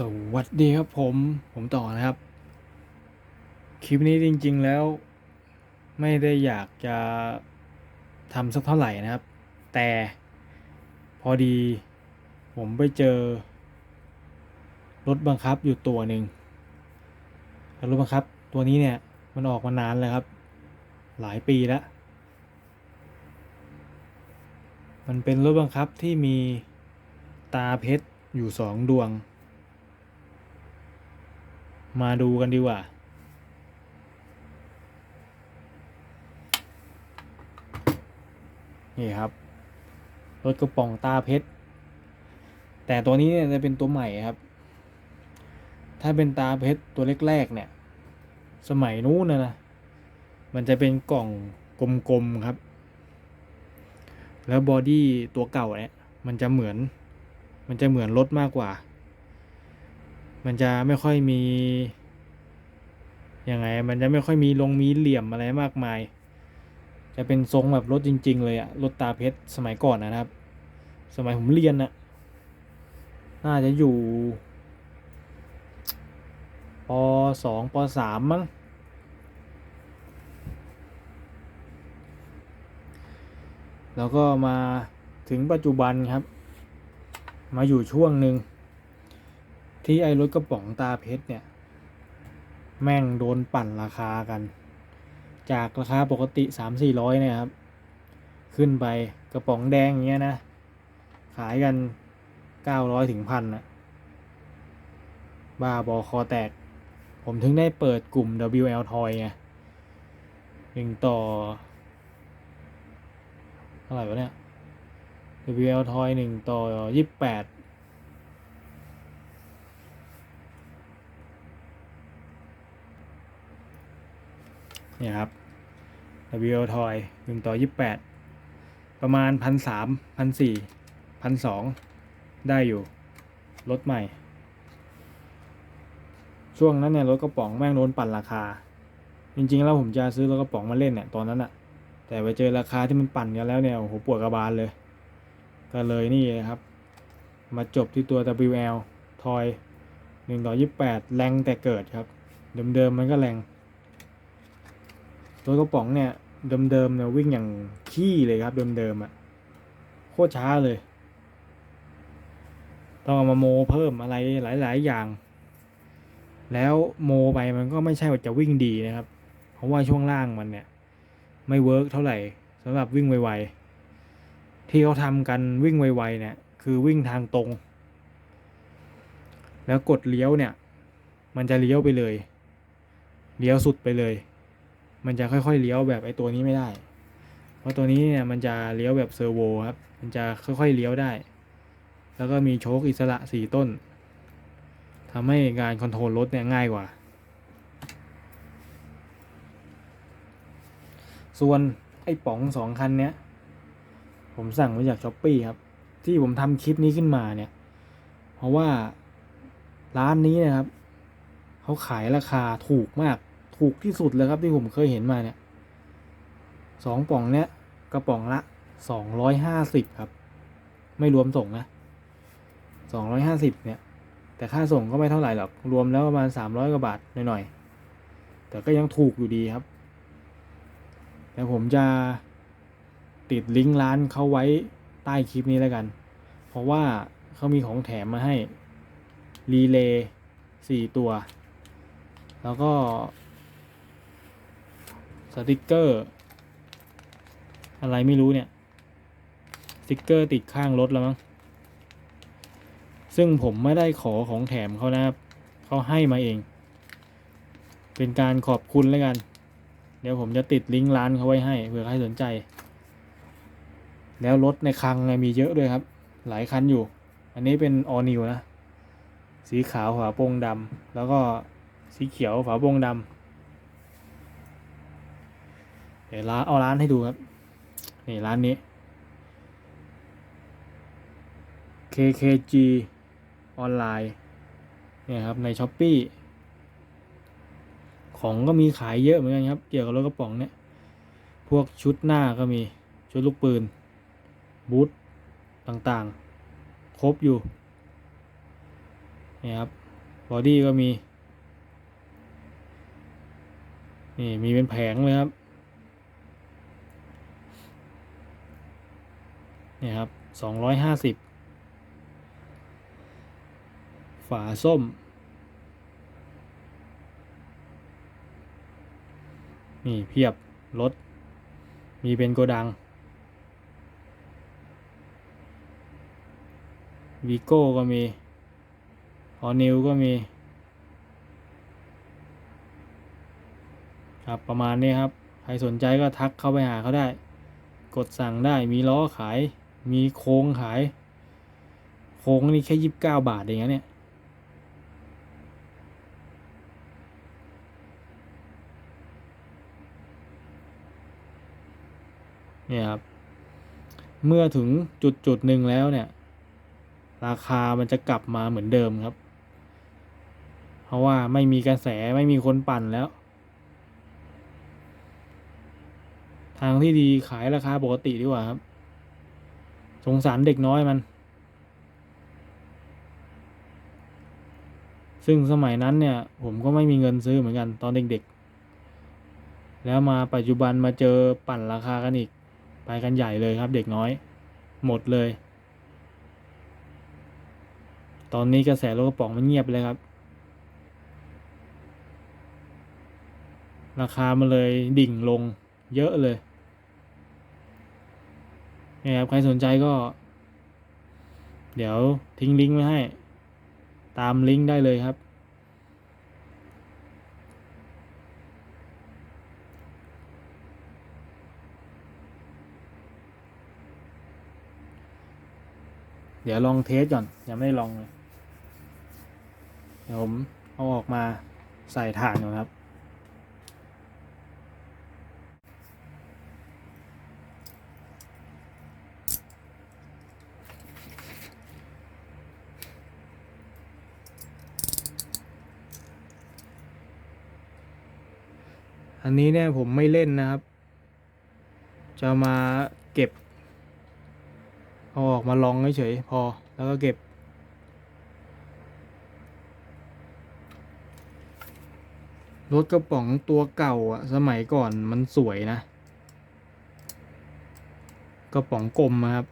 สวัสดีครับผม ผมต่อนะครับ คลิปนี้จริง ๆแล้ว ไม่ได้อยากจะทำสักเท่าไหร่นะครับ แต่พอดี ผมไปเจอ รถบังคับอยู่ตัวหนึ่งรถบังคับ ตัวนี้เนี่ย มันออกมานานแล้วครับ หลายปีแล้ว มันเป็นรถบังคับที่มีตาเพชรอยู่สองดวง มาดูกันดีกว่า นี่ครับ รถกระป๋องตาเพชร แต่ตัวนี้เนี่ยจะเป็นตัวใหม่ครับ ถ้าเป็นตาเพชรตัวแรกๆเนี่ย สมัยนู้นนะนะ มันจะเป็นกล่องกลมๆครับ แล้วบอดี้ตัวเก่าเนี่ย มันจะเหมือน มันจะเหมือนรถมากกว่า มันจะไม่ค่อยมียังไง มันจะไม่ค่อยมีลงมีเหลี่ยมอะไรมากมาย จะเป็นทรงแบบรถจริง ๆ เลยอะรถตาเพชรสมัยก่อนนะครับ สมัยผมเรียนน่ะน่าจะอยู่ปสองปสามมั้งแล้วก็มาถึงปัจจุบันครับ มาอยู่ช่วงหนึ่ง ที่ไอ้รถกระป๋องตาเพชรเนี่ย แม่งโดนปั่นราคากัน จากราคาปกติสามสี่ร้อยเนี่ยครับ ขึ้นไปกระป๋องแดงอย่างเงี้ยนะ ขายกันเก้าร้อยถึงพันนะบ้าบอคอแตก ผมถึงได้เปิดกลุ่ม WL Toy ไงหนึ่งต่อเท่าไหร่วะเนี่ย WL Toy หนึ่งต่อยี่สิบแปด เนี่ยครับ WL Toy หนึ่งต่อยี่แปดประมาณพันสามพันสี่พันสองได้อยู่ รถใหม่ ช่วงนั้นเนี่ยรถกระป๋องแม่งโดนปั่นราคา จริงๆแล้วผมจะซื้อรถกระป๋องมาเล่นเนี่ยตอนนั้นอะแต่ไปเจอราคาที่มันปั่นกันแล้วเนี่ยโอ้โหปวดกระบาลเลย ก็เลยนี่ครับ มาจบที่ตัว WL Toy หนึ่งต่อยี่แปดแรงแต่เกิดครับ เดิมๆมันก็แรง ตัวกระป๋องเนี่ยเดิมๆเนี่ยวิ่งอย่างขี้เลยครับเดิมๆอะ่ะโคตรช้าเลย ต้องเอามาโมเพิ่มอะไรหลาย ๆ อย่าง แล้วโมไปมันก็ไม่ใช่ว่าจะวิ่งดีนะครับ เพราะว่าช่วงล่างมันเนี่ย ไม่เวิร์กเท่าไหร่สำหรับวิ่งไวๆที่เขาทำกันวิ่งไวๆเนี่ย คือวิ่งทางตรง แล้วกดเลี้ยวเนี่ย มันจะเลี้ยวไปเลย เลี้ยวสุดไปเลย มันจะค่อยๆเลี้ยวแบบไอ้ตัวนี้ไม่ได้ เพราะตัวนี้เนี่ยมันจะเลี้ยวแบบเซอร์โวครับ มันจะค่อยๆเลี้ยวได้ แล้วก็มีโชคอิสระสี่ต้นทำให้การคอนโทรลรถเนี่ยง่ายกว่า ส่วนไอ้ป๋องสองคันเนี้ย ผมสั่งมาจากช้อปปี้ครับ ที่ผมทำคลิปนี้ขึ้นมาเนี่ย เพราะว่าร้านนี้นะครับ เขาขายราคาถูกมาก ถูกที่สุดเลยครับที่ผมเคยเห็นมาเนี่ยสองป่องเนี้ยกระป๋องละสองร้อยห้าสิบครับ ไม่รวมส่งนะสองร้อยห้าสิบเนี่ย แต่ค่าส่งก็ไม่เท่าไหร่หรอก รวมแล้วประมาณสามร้อยกว่าบาทหน่อยๆ แต่ก็ยังถูกอยู่ดีครับ แต่ผมจะติดลิงก์ร้านเขาไว้ใต้คลิปนี้แล้วกัน เพราะว่าเขามีของแถมมาให้ รีเลย์สี่ตัว แล้วก็ สติกเกอร์ อะไรไม่รู้เนี่ยสติกเกอร์ติดข้างรถแล้วมั้งซึ่งผมไม่ได้ขอของแถมเขานะครับเขาให้มาเอง เป็นการขอบคุณแล้วกัน เดี๋ยวผมจะติดลิงก์ร้านเขาไว้ให้เผื่อใครสนใจ แล้วรถในคลังมีเยอะด้วยครับ หลายคันอยู่ อันนี้เป็นออนิวนะ สีขาวฝาโปร่งดำแล้วก็สีเขียวฝาโปร่งดำ เดี๋ยวร้านเอาร้านให้ดูครับนี่ร้านนี้ KKG ออนไลน์เนี่ยครับในช้อปปีของก็มีขายเยอะเหมือนกันครับ เกี่ยวกับรถกระป๋องเนี่ย พวกชุดหน้าก็มีชุดลูกปืน บูทต่างๆ ครบอยู่นี่ครับบอดี้ก็มี นี่มีเป็นแผงเลยครับ นี่ครับสองร้อยห้าสิบฝาส้ม นี่เพียบรถ มีเป็นโกดังวีโก้ก็มีออนิวก็มีครับประมาณนี้ครับ ใครสนใจก็ทักเข้าไปหาเขาได้ กดสั่งได้มีล้อขาย มีโค้งขาย โค้งนี่แค่ยี่สิบเก้าบาทเองนะเนี่ยเนี่ยครับ เมื่อถึงจุดจุดหนึ่งแล้วเนี่ย ราคามันจะกลับมาเหมือนเดิมครับ เพราะว่าไม่มีกระแสไม่มีคนปั่นแล้ว ทางที่ดีขายราคาปกติดีกว่าครับ สงสารเด็กน้อยมัน ซึ่งสมัยนั้นเนี่ย ผมก็ไม่มีเงินซื้อเหมือนกันตอนเด็กๆ แล้วมาปัจจุบันมาเจอปั่นราคากันอีก ไปกันใหญ่เลยครับเด็กน้อย หมดเลย ตอนนี้กระแสรถกระป๋องมันเงียบเลยครับ ราคามันเลยดิ่งลงเยอะเลย นี่ยครับใครสนใจก็ เดี๋ยวทิ้งลิงก์ไว้ให้ ตามลิงก์ได้เลยครับ เดี๋ยวลองเทสก่อน ยังไม่ได้ลองเลย เดี๋ยวผมเอาออกมาใส่ถ่านก่อนครับ อันนี้เนี่ยผมไม่เล่นนะครับ จะมาเก็บ เอาออกมาลองเฉยๆพอ แล้วก็เก็บ รถกระป๋องตัวเก่าอะสมัยก่อนมันสวยนะ กระป๋องกลมอะครับ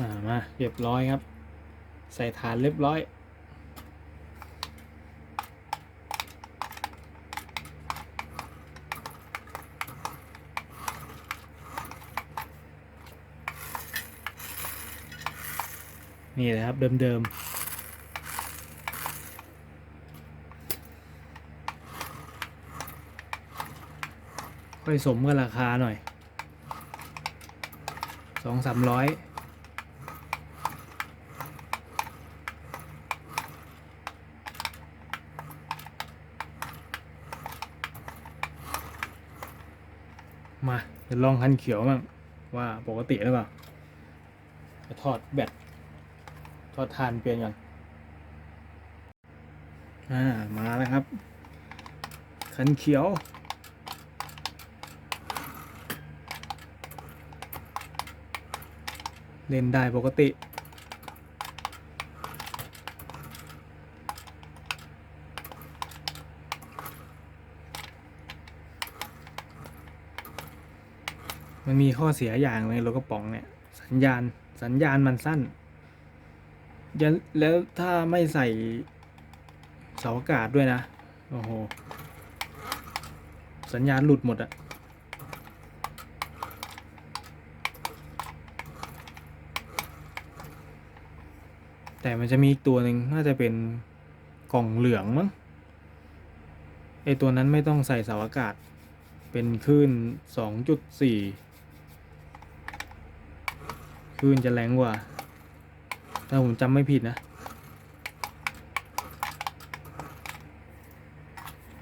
อ่ามาเรียบร้อยครับ ใส่ฐานเรียบร้อยนี่แหละครับ เดิมๆค่อยสมกับราคาหน่อยสองสามร้อย มาลองคันเขียวบ้างว่าปกติหรือเปล่าจะทอดแบตทอดทานเปลี่ยนก่อนอ่ามาแล้วครับ คันเขียวเล่นได้ปกติ มันมีข้อเสียอย่างเลยรถกระป๋องเนี่ย สัญญาณสัญญาณมันสั้น แล้วถ้าไม่ใส่เสาอากาศด้วยนะ โอ้โห สัญญาณหลุดหมดอะแต่มันจะมีตัวหนึ่งน่าจะเป็นกล่องเหลืองมั้งไอตัวนั้นไม่ต้องใส่เสาอากาศ เป็นคลื่นสองจุดสี่ คลื่นจะแรงกว่า ถ้าผมจำไม่ผิดนะ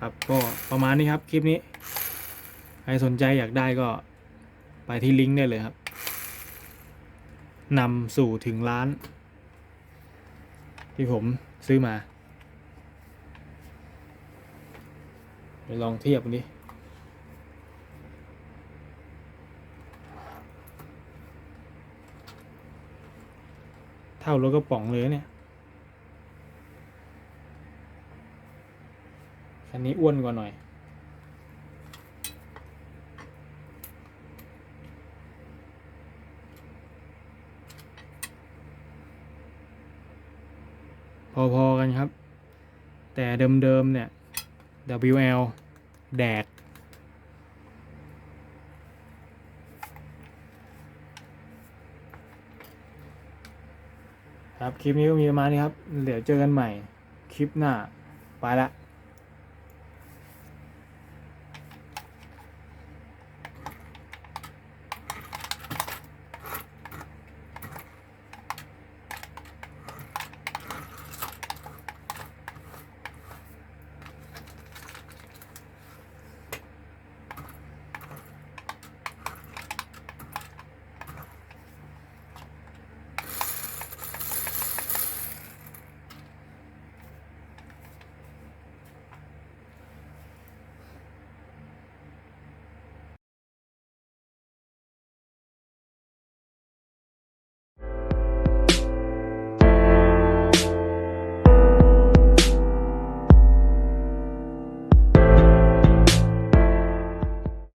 ครับก็ประมาณนี้ครับคลิปนี้ ใครสนใจอยากได้ก็ไปที่ลิงก์ได้เลยครับนำสู่ถึงร้าน ที่ผมซื้อมา ไปลองเทียบกันดิ ท่ารถกระป๋องเลยเนี่ยคันนี้อ้วนกว่าหน่อย พอๆกันครับ แต่เดิมๆเนี่ย WL แดก ครับ คลิปนี้ก็มีประมาณนี้ครับ เดี๋ยวเจอกันใหม่ คลิปหน้า ไปละ